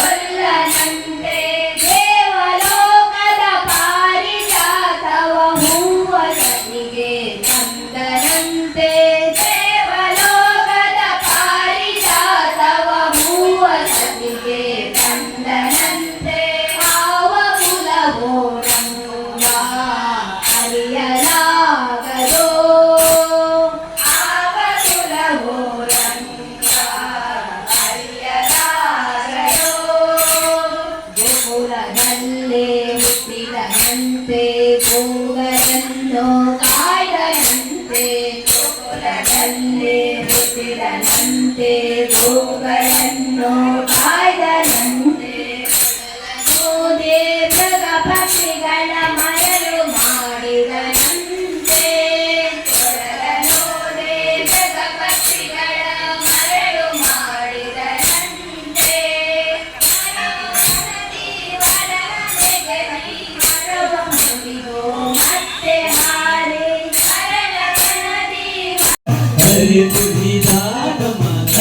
Hey! Oh, Devo Karanam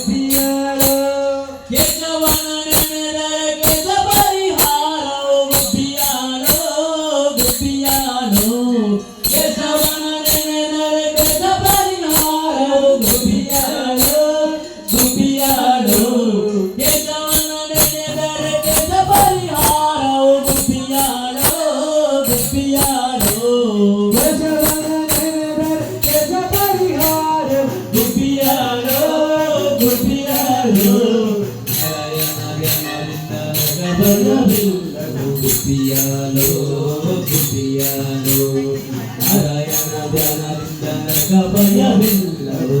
గెలిపియాడో కుపియాలో కుపియాలో Narayana Janardhana కబయ విల్లవు